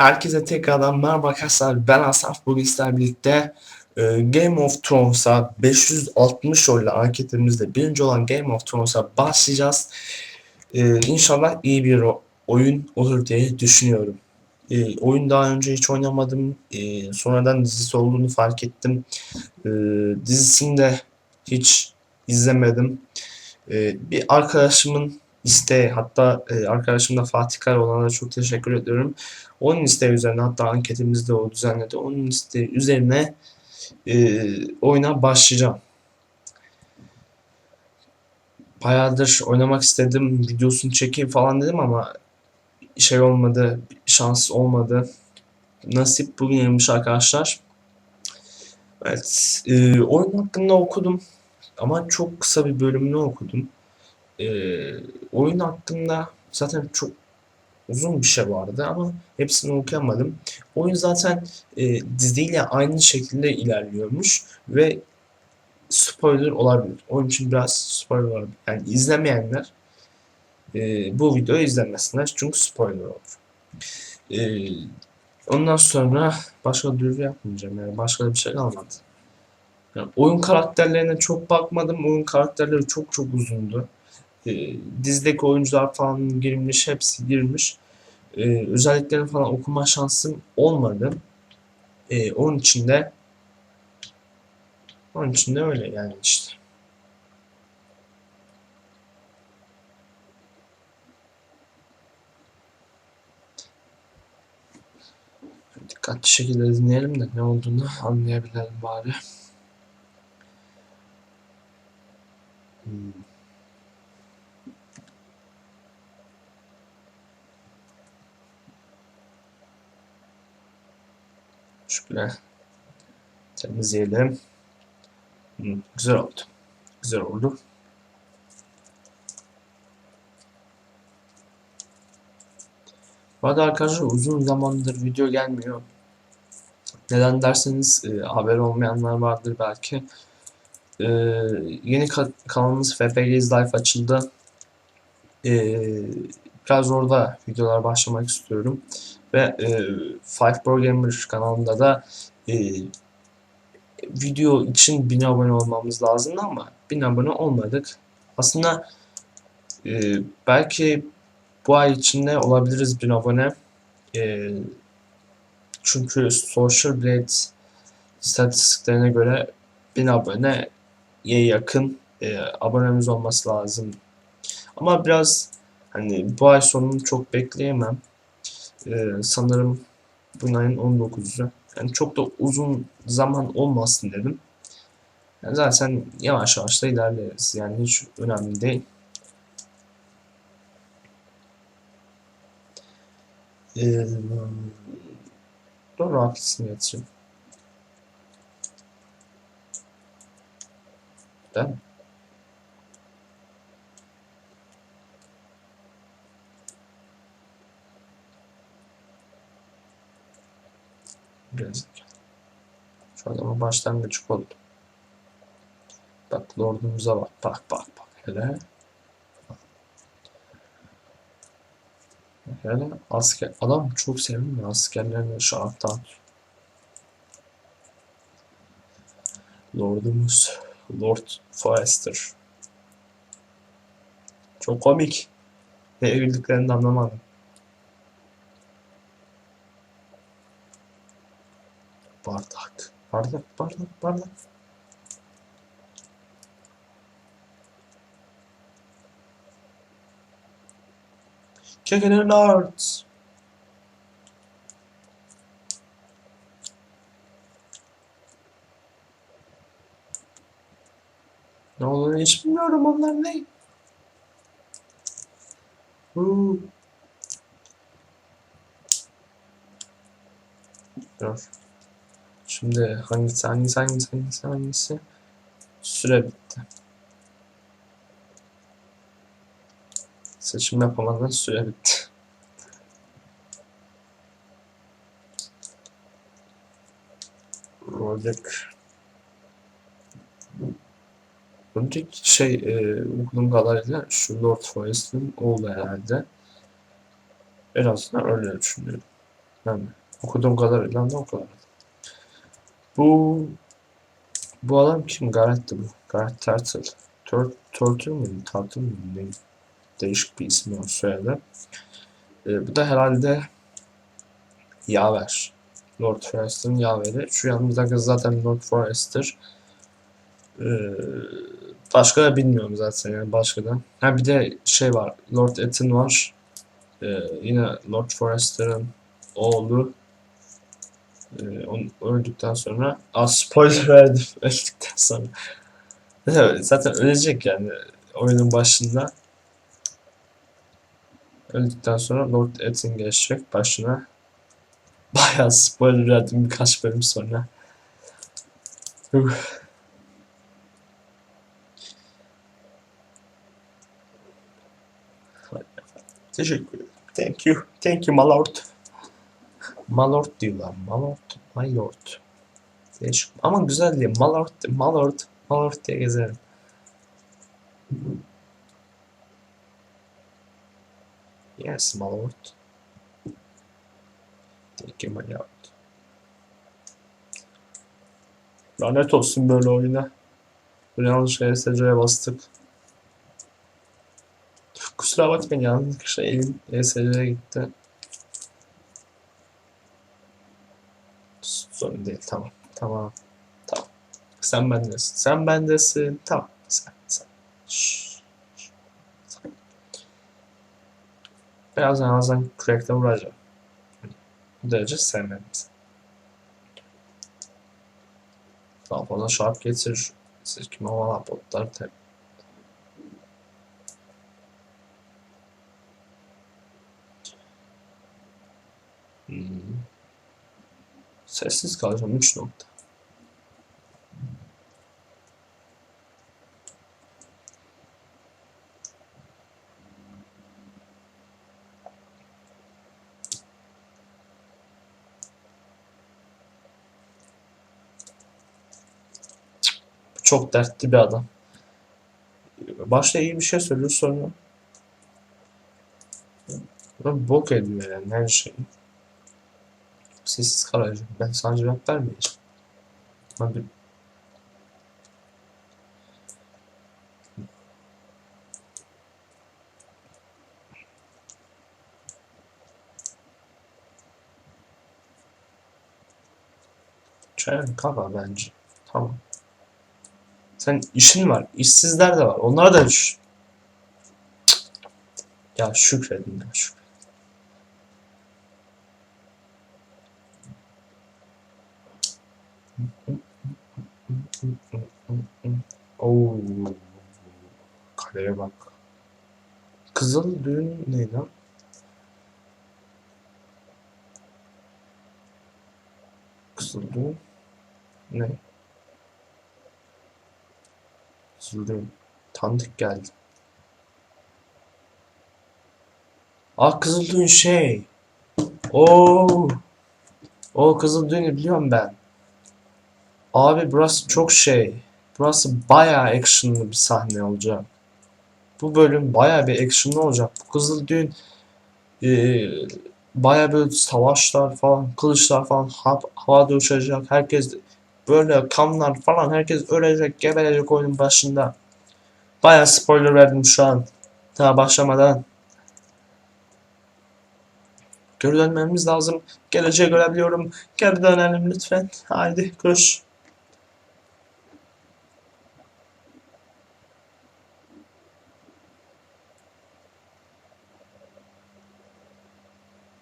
Herkese tekrardan merhaba arkadaşlar. Ben Asaf. Bugün sizlerle birlikte e, Game of Thrones'a 560 oyla anketimizde birinci olan Game of Thrones'a başlayacağız. E, inşallah iyi bir oyun olur diye düşünüyorum. E, oyun daha önce hiç oynamadım. E, sonradan dizisi olduğunu fark ettim. Dizisini de hiç izlemedim. Bir arkadaşımın isteği hatta e, arkadaşım da Fatih Karaoğlan'a çok teşekkür ediyorum. Onun isteği üzerine hatta anketimizde o düzenledi. Onun isteği üzerine e, oyuna başlayacağım. Bayağıdır oynamak istedim, videosunu çekeyim falan dedim ama şey olmadı, şans olmadı. Nasip bugüneymiş arkadaşlar. Evet, e, oyun hakkında okudum ama çok kısa bir bölümünü okudum. E, oyun hakkında zaten çok uzun bir şey vardı ama hepsini okuyamadım. Oyun zaten e, diziyle aynı şekilde ilerliyormuş ve spoiler olabilir. Onun için biraz spoiler olabilir. Yani izlemeyenler e, bu videoyu izlemesinler çünkü spoiler olur. E, ondan sonra başka duyuru yapmayacağım yani başka bir şey kalmadı. Yani oyun karakterlerine çok bakmadım. Oyun karakterleri çok çok uzundu. E, dizideki oyuncular falan girmiş, hepsi girmiş e, özelliklerini falan okuma şansım olmadı. E, onun için de onun için de öyle yani işte. Dikkatli şekilde dinleyelim de ne olduğunu anlayabilelim bari. Hmm. Şöyle temizleyelim. Hmm, güzel oldu. Güzel oldu. Bu arada arkadaşlar uzun zamandır video gelmiyor. Neden derseniz e, haber olmayanlar vardır belki. E, yeni ka- kanalımız FPG's Life açıldı. E, biraz orada videolar başlamak istiyorum. Ve e, Five Pro Gamer kanalında da e, video için 1000 abone olmamız lazımdı ama 1000 abone olmadık. Aslında e, belki bu ay içinde olabiliriz 1000 abone. E, çünkü Social Blade istatistiklerine göre 1000 aboneye yakın e, abonemiz olması lazım. Ama biraz hani bu ay sonunu çok bekleyemem. Ee, sanırım bu ayın 19'u. Yani çok da uzun zaman olmasın dedim. Yani zaten yavaş yavaş da ilerleriz. Yani hiç önemli değil. Ee, doğru haklısın yatırım. Değil mi? Biraz Şu adama başlangıç oldu. Bak lordumuza bak. Bak bak bak. Hele. Hele asker. Adam çok sevimli askerlerini şarttan. Lordumuz. Lord Forrester. Çok komik. Ne güldüklerini de anlamadım. Bardak. Bardak, bardak, bardak. Kicking it arts. Ne olduğunu hiç bilmiyorum onlar ne? Huu. Dur. Şimdi hangisi hangisi hangisi hangisi hangisi? Süre bitti. Seçim yapamadan süre bitti. Rolek. Önceki şey e, okuduğum kadarıyla şu Lord Forest'ın oğlu herhalde. En azından öyle düşünüyorum. Yani okuduğum kadarıyla da o kadar. Bu bu adam kim? Garrett'ti bu. Garrett Turtle. Tur Turtle mıydı? Turtle mıydı? Ne? Değişik bir ismi var soyadı. Ee, bu da herhalde Yaver. Lord Forrester'ın yaveri. Şu yanımızdaki zaten Lord Forrester. Ee, başka da bilmiyorum zaten yani başka da. Ha bir de şey var. Lord Ettin var. Ee, yine Lord Forrester'ın oğlu. Ee, öldükten sonra az spoiler verdim öldükten sonra. Zaten ölecek yani oyunun başında. Öldükten sonra Lord Ettin geçecek başına. Bayağı spoiler verdim birkaç bölüm sonra. Teşekkür ederim. Thank you. Thank you my lord. My lord diyorlar. My lord. Değişik. Ama güzel diye. Lord. My lord diye gezerim. Yes my lord. Thank lord. Lanet olsun böyle oyuna. Bir yanlış ESC'ye bastık. Kusura bakmayın yanlışlıkla elim ESC'ye gitti. Sorun değil tamam. Tamam. Tamam. Sen bendesin. Sen bendesin. Tamam. Sen. Sen. Şşş. Birazdan ağzından kürekle vuracağım. Bu derece sevmem seni. Daha fazla şarp getir. Siz kim havalı botlar tabi. Sessiz kalacağım 3 nokta. Çok dertli bir adam. Başta iyi bir şey söylüyor sonra Sonra bok ediyor yani her şeyi. Sessiz kalacağım. Ben sana cevap vermeyeceğim. Ben bir... Çayın kafa bence. Tamam. Sen işin var. İşsizler de var. Onlara da düş. Ya şükredin ya şükredin. Oo. Kaleye bak. Kızıl düğün ne lan? Kızıl düğün ne? Kızıl düğün. Tanıdık geldi. Aa Kızıl düğün şey. Oo. O Kızıl düğünü biliyorum ben. Abi burası çok şey. Burası bayağı actionlı bir sahne olacak. Bu bölüm bayağı bir actionlı olacak. Bu Kızıl Düğün eee bayağı böyle savaşlar falan, kılıçlar falan ha- havada uçacak. Herkes böyle kanlar falan herkes ölecek, geberecek oyunun başında. Bayağı spoiler verdim şu an. Daha başlamadan. Geri dönmemiz lazım. Geleceği görebiliyorum. Geri dönelim lütfen. Haydi koş.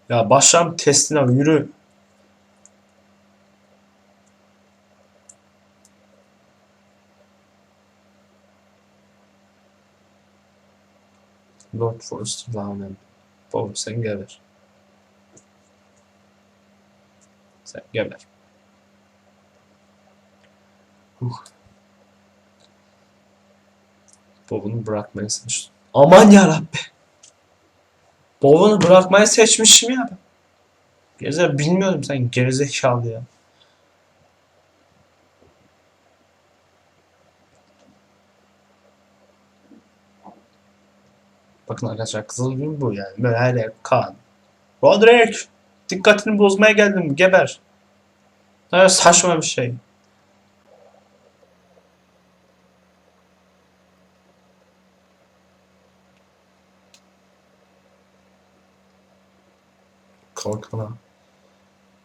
Ya başlam testine yürü. Lord Forrester lanet. Baba sen geber. Sen geber. Huh. Bob'unu bırakmayı seçtim. Aman yarabbi. Bob'unu bırakmayı seçmişim ya. Geze bilmiyordum sen gerizekalı ya. Bakın arkadaşlar kızıl gün bu yani. Böyle her kan. Roderick! Dikkatini bozmaya geldim. Geber. Ne saçma bir şey. Kalkana.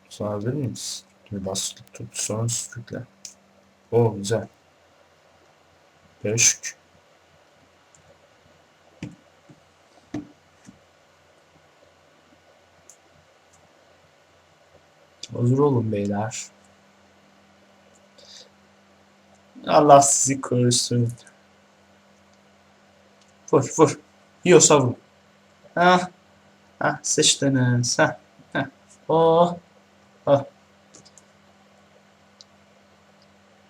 Sorabilir miyiz? Bir bas tut sonra sürükle. O güzel. Beşik. Hazır olun beyler. Allah sizi korusun. Vur vur. Yiyorsa vur. Ha. Ha sıçtınız. Ha. Oh. Oh.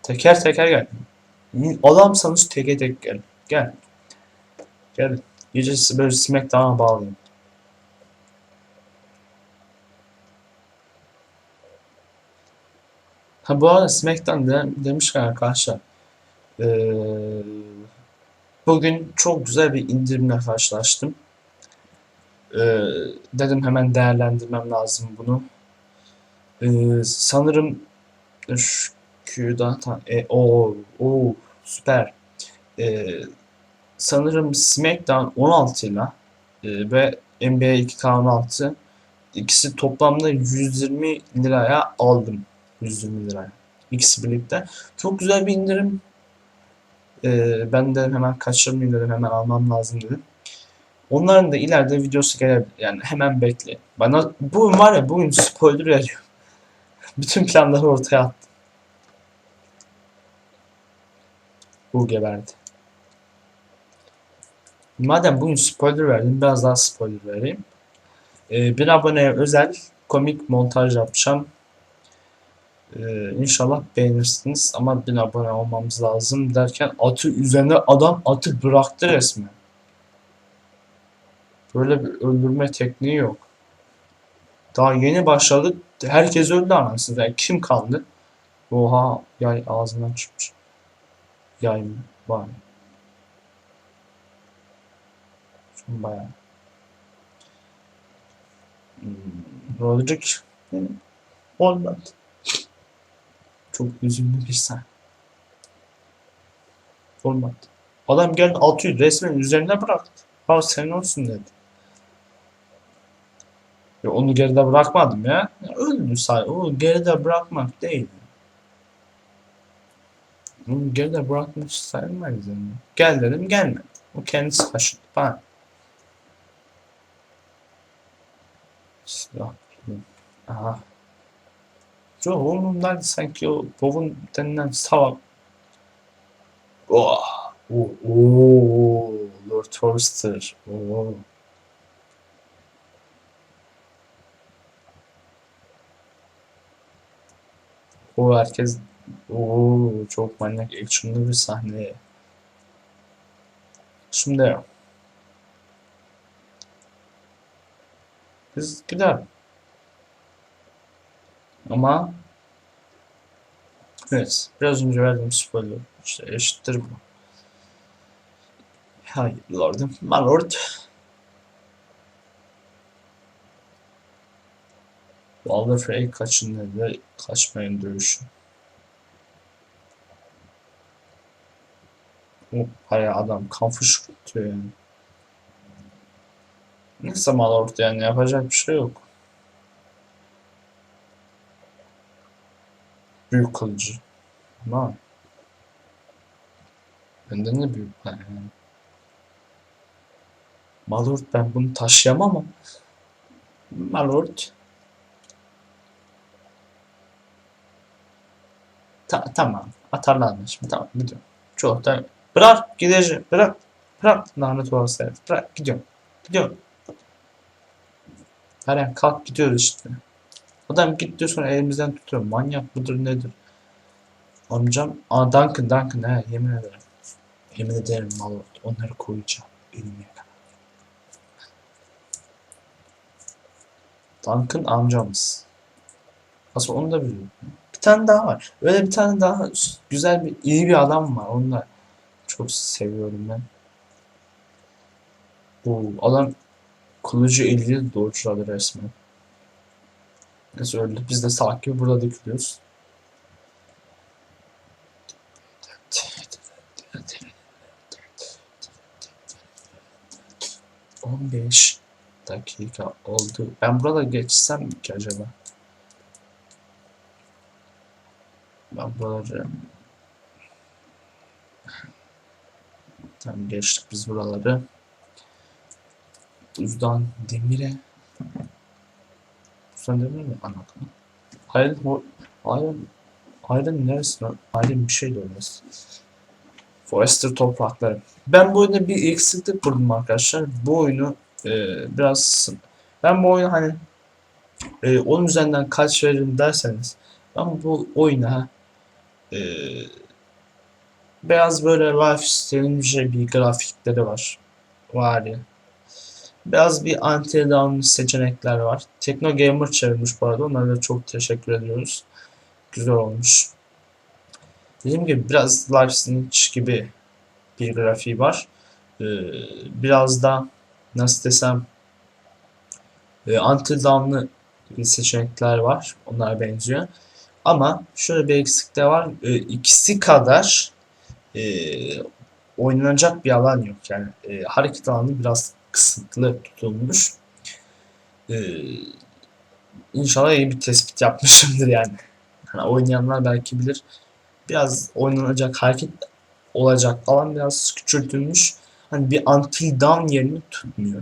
Teker teker gel. Adamsanız teke tek gel. Gel. Gel. İyice böyle Smackdown'a bağlayayım. Ha bu arada Smackdown de, demişken arkadaşlar eee, bugün çok güzel bir indirimle karşılaştım. Eee, dedim hemen değerlendirmem lazım bunu. Eee, sanırım Q'da ta, e, o o süper. Eee, sanırım Smackdown 16 ile e, ve NBA 2K16 ikisi toplamda 120 liraya aldım. 120 liraya. İkisi birlikte. Çok güzel bir indirim. Ee, ben de hemen kaçırmayayım dedim. Hemen almam lazım dedim. Onların da ileride videosu gelebilir. Yani hemen bekle. Bana bugün var ya bugün spoiler veriyor. Bütün planları ortaya attım. Bu geberdi. Madem bugün spoiler verdim biraz daha spoiler vereyim. Ee, bir aboneye özel komik montaj yapacağım. Ee, inşallah beğenirsiniz ama bin abone olmamız lazım derken atı üzerine adam atı bıraktı resmen. Böyle bir öldürme tekniği yok. Daha yeni başladık. Herkes öldü anasını. Yani kim kaldı? Oha yay ağzından çıkmış. Yay mı? Mı? Şu bayağı. Hmm, Roderick yani olmadı. Çok üzümlü bir sahne. Olmadı. Adam geldi 600 resmen üzerine bıraktı. Ha sen olsun dedi. Ya onu geride bırakmadım ya. ya öldü say. O geride bırakmak değil. Onu geride bırakmış sayılmaz yani. Gel dedim gelmedi. O kendisi kaçırdı. Bana. Silah. Aha. Yo oğlumdan sanki o Bov'un denilen salak. Oh. Oo, oo, Lord Forster. Oo. O herkes Oo, çok manyak actionlı bir sahne. Şimdi biz gidelim. Ama evet biraz önce verdiğim spoiler işte eşittir bu. Hayır Lord'um. My Lord. Frey kaçın dedi. Kaçmayın dövüşün. Oh, Hayır adam kan fışkırtıyor yani. Neyse My Lord yani yapacak bir şey yok. Büyük kılıcı. Ama benden de büyük. Ha, yani. Malort ben bunu taşıyamam ama. Malort. Ta tamam. Atarlar şimdi. Tamam gidiyorum. Çok da bırak gideceğim. Bırak. Bırak. Lanet olası herif. Bırak gidiyorum. Gidiyorum. Eren kalk gidiyoruz işte. Adam git diyor sonra elimizden tutuyor. Manyak mıdır nedir? Amcam. Aa Duncan Duncan he yemin ederim. Yemin ederim Malort. Onları koyacağım. Elime kadar. Duncan amcamız. Aslında onu da biliyorum. Tane daha var. Öyle bir tane daha güzel bir iyi bir adam var. Onu da çok seviyorum ben. Bu adam kılıcı eliyle doğruladı resmen. Neyse öyle. Biz de salak gibi burada dökülüyoruz. On beş dakika oldu. Ben burada geçsem ki acaba? Ben buraları Tamam geçtik biz buraları. Buzdan demire. Buzdan demire mi? Anladım. Hayır, hayır, Iron neresi lan? Iron bir şey de olmaz. Forester toprakları. Ben bu oyunda bir eksiklik buldum arkadaşlar. Bu oyunu e, biraz ben bu oyunu hani e, 10 üzerinden kaç veririm derseniz ben bu oyuna e, Biraz böyle lifestyle'ince bir grafikleri var. Var ya. Biraz bir anti down seçenekler var. Tekno Gamer çevirmiş bu arada. Onlara da çok teşekkür ediyoruz. Güzel olmuş. Dediğim gibi biraz lifestyle gibi bir grafiği var. Ee, biraz da nasıl desem e, anti down'lı seçenekler var. Onlar benziyor. Ama şöyle bir eksiklik de var. E, ikisi kadar e, oynanacak bir alan yok. Yani e, hareket alanı biraz kısıtlı tutulmuş. E, inşallah iyi bir tespit yapmışımdır yani. yani. Oynayanlar belki bilir. Biraz oynanacak hareket olacak alan biraz küçültülmüş. Hani bir Until Dawn yerini tutmuyor.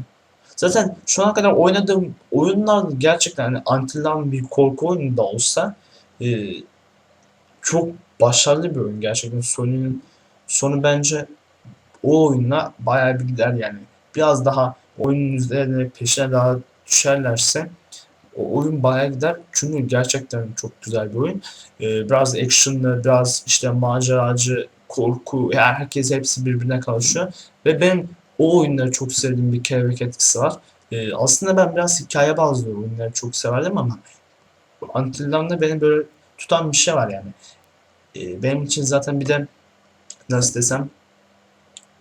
Zaten şu ana kadar oynadığım oyunlar gerçekten hani Until Dawn bir korku oyunu da olsa e, çok başarılı bir oyun gerçekten. Sony'nin sonu bence o oyunla bayağı bir gider yani. Biraz daha oyunun üzerine peşine daha düşerlerse o oyun bayağı gider. Çünkü gerçekten çok güzel bir oyun. Ee, biraz actionlı, biraz işte maceracı, korku, yani herkes hepsi birbirine karışıyor. Ve benim o oyunları çok sevdiğim bir kelebek etkisi var. Ee, aslında ben biraz hikaye bazlı oyunları çok severdim ama Until Dawn'da beni böyle tutan bir şey var yani. Ee, benim için zaten bir de nasıl desem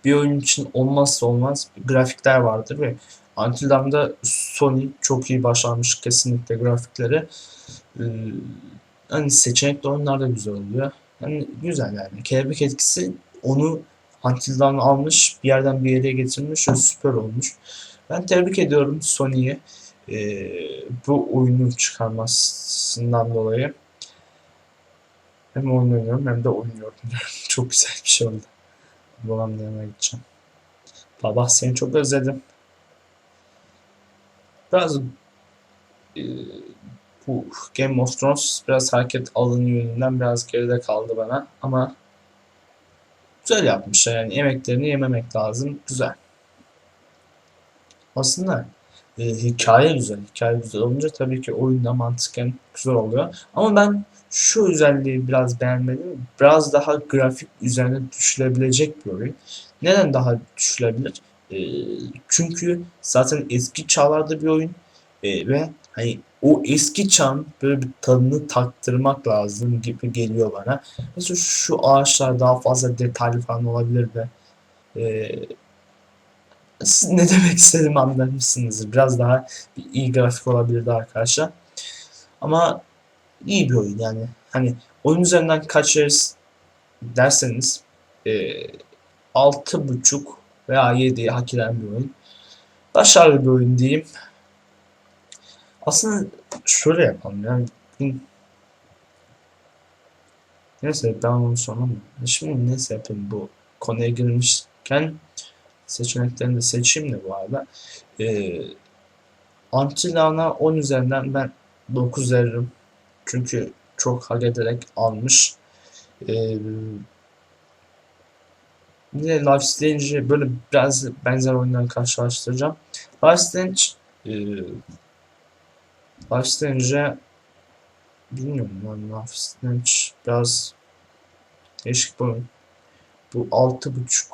bir oyun için olmazsa olmaz grafikler vardır ve Until Dawn'da Sony çok iyi başarmış kesinlikle grafikleri. Ee, hani seçenekli oyunlar da güzel oluyor. Yani güzel yani. Kelebek etkisi onu Until Dawn almış, bir yerden bir yere getirmiş ve süper olmuş. Ben tebrik ediyorum Sony'ye e, bu oyunu çıkarmasından dolayı. Hem oyun oynuyorum hem de oynuyorum. çok güzel bir şey oldu. Babamla yanına gideceğim. Baba seni çok özledim. Biraz e, bu Game of Thrones biraz hareket alanı yönünden biraz geride kaldı bana ama güzel yapmışlar yani emeklerini yememek lazım. Güzel. Aslında e, hikaye güzel. Hikaye güzel olunca tabii ki oyunda mantıken güzel oluyor. Ama ben şu özelliği biraz beğenmedim. Biraz daha grafik üzerine düşülebilecek bir oyun. Neden daha düşülebilir? E, çünkü zaten eski çağlarda bir oyun e, ve hani o eski çağın böyle bir tadını taktırmak lazım gibi geliyor bana. Mesela şu ağaçlar daha fazla detaylı falan olabilir de e, siz ne demek istediğimi anlamışsınızdır. Biraz daha iyi grafik olabilirdi arkadaşlar. Ama iyi bir oyun yani. Hani oyun üzerinden kaç veririz derseniz e, altı buçuk veya 7'yi hak eden bir oyun. Başarılı bir oyun diyeyim. Aslında şöyle yapalım yani. Neyse ben onu sonra mı? Şimdi neyse yapayım bu konuya girmişken seçeneklerini de seçeyim de bu arada. Ee, Antilana 10 üzerinden ben 9 veririm. Çünkü çok hak ederek almış. Ee, yine Life Strange'i böyle biraz benzer oyundan karşılaştıracağım. Life Strange e, Life Strange'e bilmiyorum lan Life Strange biraz değişik bir oyun. Bu 6.5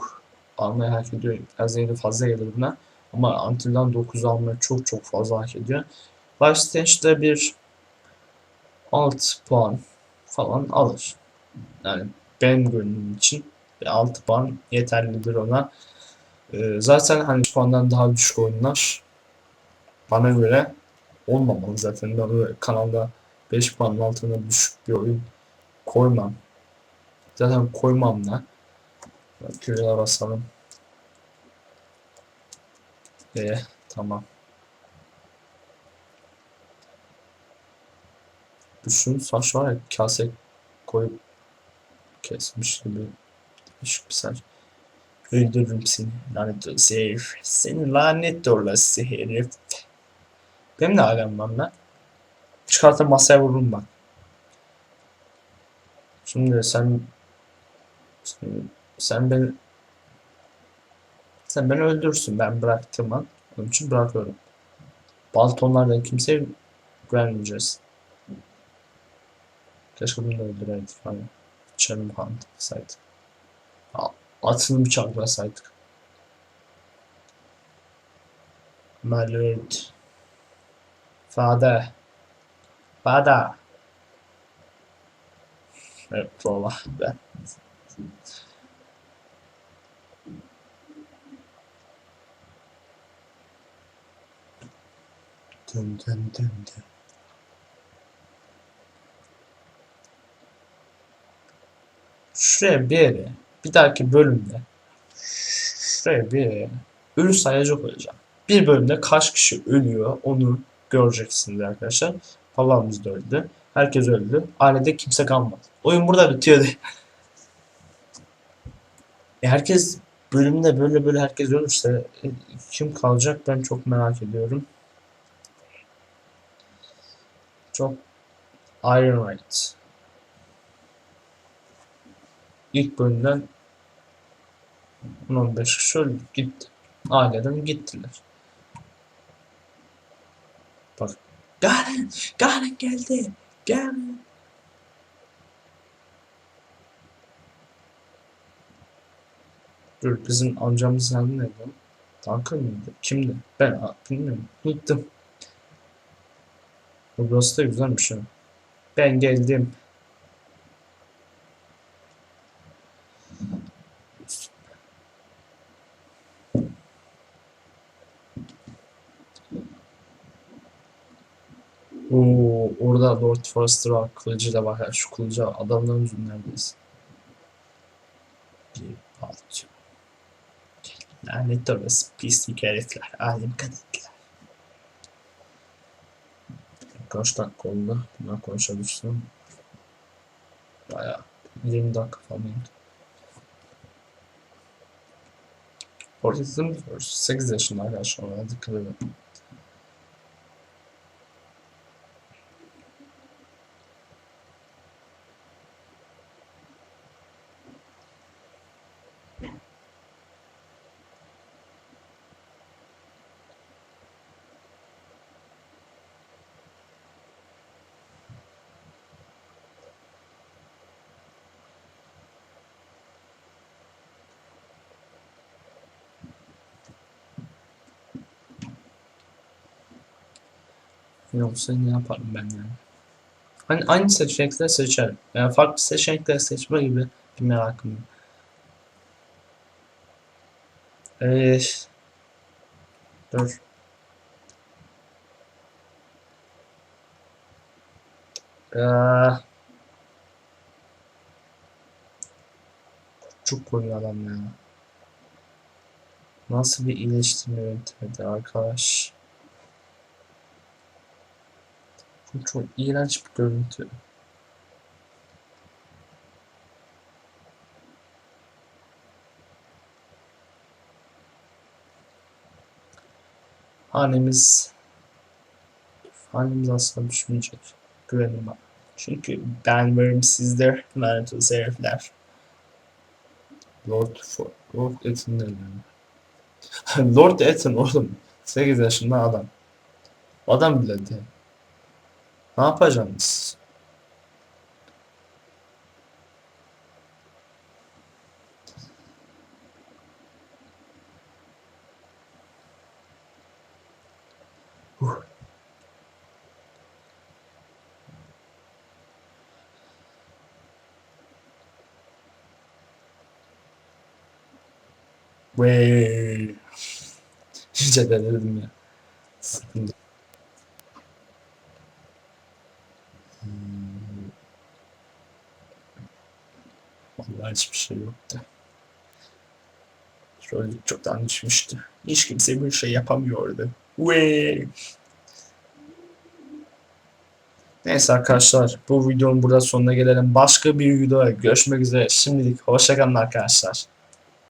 almayı hak ediyor. Biraz yine fazla gelir buna. Ama Until'dan 9 almayı çok çok fazla hak ediyor. Life Strange'de bir 6 puan falan alır. Yani benim gönlüm için bir 6 puan yeterlidir ona. Ee, zaten hani puandan daha düşük oyunlar bana göre olmamalı zaten. Ben kanalda 5 puanın altında düşük bir oyun koymam. Zaten koymam da. Küreye basalım. E tamam. Düşün saç var ya kase koyup kesmiş gibi düşük bir saç. Öldürürüm seni lanet olası herif. Seni lanet olası herif. Benim de alem var lan. Çıkartıp masaya vururum bak. Şimdi sen sen, beni sen beni öldürsün ben bıraktım an. Onun için bırakıyorum. Baltonlardan kimseye güvenmeyeceğiz. Keşke bunu da öldüreydik falan. Çarım falan saydı. Atını bıçaklasaydık. My lord. Father. Father. Evet valla ben. Dın dın dın dın. Şuraya bir yere bir dahaki bölümde şuraya bir yere ölü sayacı koyacağım. Bir bölümde kaç kişi ölüyor onu göreceksiniz arkadaşlar. Babamız da öldü. Herkes öldü. Ailede kimse kalmadı. Oyun burada bitiyordu. E herkes bölümde böyle böyle herkes ölürse e, kim kalacak ben çok merak ediyorum. Çok Iron Right. İlk bölümden 15 kişi öldü gitti. Aileden gittiler. Bak. Garen! Garen geldi! Garen! Dur bizim amcamızın adı neydi? Duncan mıydı? Kimdi? Ben bilmiyorum. Bu Burası da güzelmiş ha. Ben geldim. Oo, orada Lord Forrester var. Kılıcıyla bak ya. Şu kılıcı adamların yüzü neredeyiz? Bir parça. Lanet olası pislik herifler. Alim kadınlar. Kaç dakika oldu? Buna konuşabilirsem. Baya 20 dakika falan oldu. Horizon 8 yaşında arkadaşlar. Dikkat edin. Yoksa ne yaparım ben yani? Hani aynı seçenekleri seçerim. Yani farklı seçenekleri seçme gibi bir merakım var. Ee, dur. Ee, çok koyuyor adam ya. Nasıl bir iyileştirme yöntemidir arkadaş? Bu çok iğrenç bir görüntü. Hanemiz hanemiz asla düşmeyecek. Güvenin bana. Çünkü ben varım sizler lanet olası herifler. Lord for Lord Ethan ne? Lord Ethan oğlum. 8 yaşında adam. Adam bile değil. Ne yapacaksınız? Huh. Vey. İyice delirdim ya. Sıkıntı. Vallahi hiçbir şey yoktu. Trollük çoktan düşmüştü. Hiç kimse bir şey yapamıyordu. Ve Neyse arkadaşlar bu videonun burada sonuna gelelim. Başka bir videoda görüşmek üzere. Şimdilik hoşçakalın arkadaşlar.